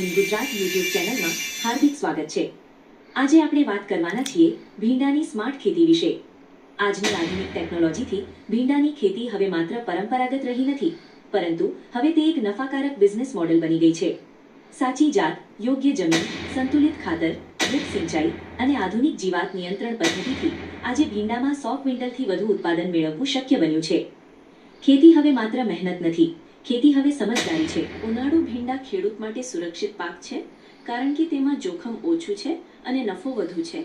In Gujarat YouTube ચેનલમાં હાર્દિક સ્વાગત છે. આજે આપણે વાત કરવાના છીએ ભીંડાની સ્માર્ટ ખેતી વિશે. આજની આધુનિક ટેકનોલોજીથી ભીંડાની ખેતી હવે માત્ર પરંપરાગત રહી નથી, પરંતુ હવે તે એક નફાકારક બિઝનેસ મોડેલ બની ગઈ છે. સાચી જાત, યોગ્ય જમીન, સંતુલિત ખાતર, ડ્રીપ સિંચાઈ અને આધુનિક જીવાત નિયંત્રણ પદ્ધતિથી આજે ભીંડામાં સો ક્વિન્ટલથી વધુ ઉત્પાદન મેળવવું શક્ય બન્યું છે. ખેતી હવે માત્ર મહેનત નથી ખેતી હવે સમજદારી છે. ઉનાળુ ભીંડા ખેડૂત માટે સુરક્ષિત પાક છે કારણ કે તેમાં જોખમ ઓછું છે અને નફો વધુ છે.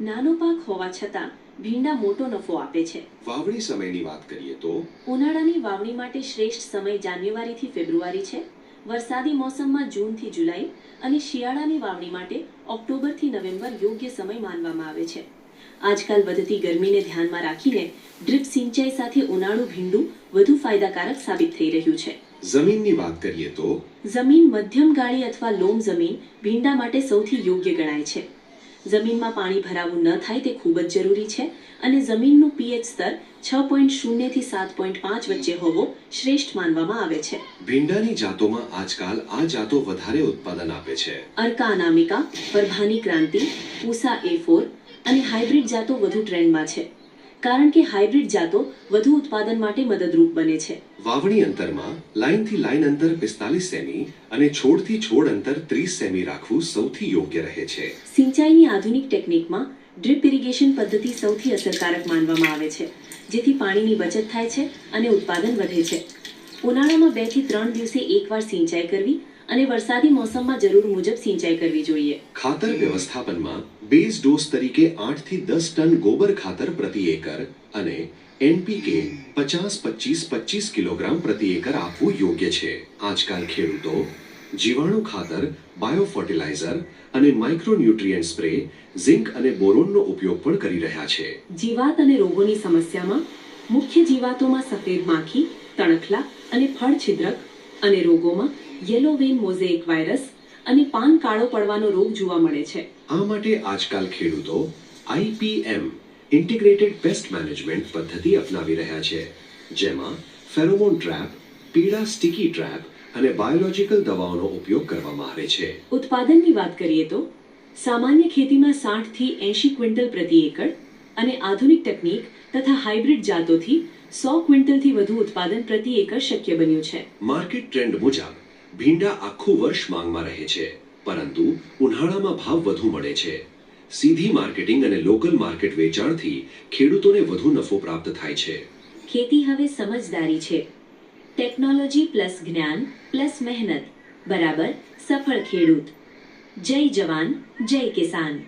નાનો પાક હોવા છતાં ભીંડા મોટો નફો આપે છે. વાવણી સમયની વાત કરીએ તો? ઉનાળાની વાવણી માટે શ્રેષ્ઠ સમય જાન્યુઆરીથી ફેબ્રુઆરી છે. વરસાદી મોસમમાં જૂનથી જુલાઈ અને શિયાળાની વાવણી માટે ઓક્ટોબરથી નવેમ્બર યોગ્ય સમય માનવામાં આવે છે. આજકાલ વધતી ગરમીને ધ્યાનમાં રાખીને ડ્રીપ સિંચાઈ સાથે ઉનાળુ ભીંડું વધુ ફાયદાકારક સાબિત થઈ રહ્યું છે. જમીનની વાત કરીએ તો? જમીન મધ્યમ ગાળી અથવા લોમ જમીન ભીંડા માટે સૌથી યોગ્ય ગણાય છે. જમીનમાં પાણી ભરાવું ન થાય તે ખૂબ જ જરૂરી છે અને જમીનનું પીએચ સ્તર છ પોઈન્ટ શૂન્યથી સાત પોઈન્ટ પાંચ વચ્ચે હોવો શ્રેષ્ઠ માનવામાં આવે છે. ભીંડાની જાતોમાં આજકાલ આ જાતો વધારે ઉત્પાદન આપે છે. અર્કા અનામિકા પરભાની ક્રાંતિ પૂસા એ ફોર અને હાઇબ્રિડ જાતો વધુ ટ્રેન્ડમાં છે. કારણ કે હાઇબ્રિડ જાતો વધુ ઉત્પાદન માટે મદદરૂપ બને છે. વાવણી અંતરમાં લાઇનથી લાઇન અંતર પિસ્તાલીસ સેમી અને છોડથી છોડ અંતર ત્રીસ સેમી રાખવું સૌથી યોગ્ય રહે છે. સિંચાઈની આધુનિક ટેકનિકમાં ડ્રીપ ઇરિગેશન પદ્ધતિ સૌથી અસરકારક માનવામાં આવે છે જેથી પાણીની બચત થાય છે અને ઉત્પાદન વધે છે. ઉનાળામાં બેથી ત્રણ દિવસે એકવાર સિંચાઈ કરવી અને વરસાદી મોસમમાં જરૂર મુજબ સિંચાઈ કરવી જોઈએ. ખાતર વ્યવસ્થાપનમાં બેઝ ડોઝ તરીકે 8 થી દસ ટન ગોબર ખાતર પ્રતિ એકર અને એનપીકે પચાસ પચીસ પચીસ કિલોગ્રામ પ્રતિ એકર આપવું યોગ્ય છે. આજકાલ ખેડૂતો જીવાણુ ખાતર બાયો ફર્ટિલાઇઝર અને માઇક્રોન્યુટ્રિયન્ટ સ્પ્રે ઝિંક અને બોરોનનો ઉપયોગ પણ કરી રહ્યા છે. જીવાત અને રોગોની સમસ્યામાં મુખ્ય જીવાતોમાં સફેદ માખી તણખલા અને ફળ છિદ્રક અને રોગોમાં યલો વેન મોઝેઇક વાયરસ અને પાન કાળો પડવાનો રોગ જોવા મળે છે. આ માટે આજકાલ ખેડૂતો આઈપીએમ ઇન્ટિગ્રેટેડ પેસ્ટ મેનેજમેન્ટ પદ્ધતિ અપનાવી રહ્યા છે જેમાં ફેરોમોન ટ્રેપ પીળા સ્ટીકી ટ્રેપ અને બાયોલોજિકલ દવાઓનો ઉપયોગ કરવામાં આવે છે. ઉત્પાદનની વાત કરીએ તો સામાન્ય ખેતીમાં સાઠથી એંશી ક્વિન્ટલ પ્રતિ એકર અને આધુનિક ટેકનિક તથા હાઇબ્રિડ જાતોથી સો ક્વિન્ટલથી વધુ ઉત્પાદન પ્રતિ એકર શક્ય બન્યું છે. માર્કેટ ટ્રેન્ડ મુજબ ભીંડા આખું વર્ષ માંગમાં રહે છે, પરંતુ ઉનાળામાં ભાવ વધુ મળે છે. સીધી માર્કેટિંગ અને લોકલ માર્કેટ વેચાણથી ખેડૂતોને વધુ નફો પ્રાપ્ત થાય છે. ખેતી હવે સમજદારી છે. ટેકનોલોજી પ્લસ જ્ઞાન પ્લસ મહેનત. બરાબર, સફળ ખેડૂત. જય જવાન, જય કિસાન.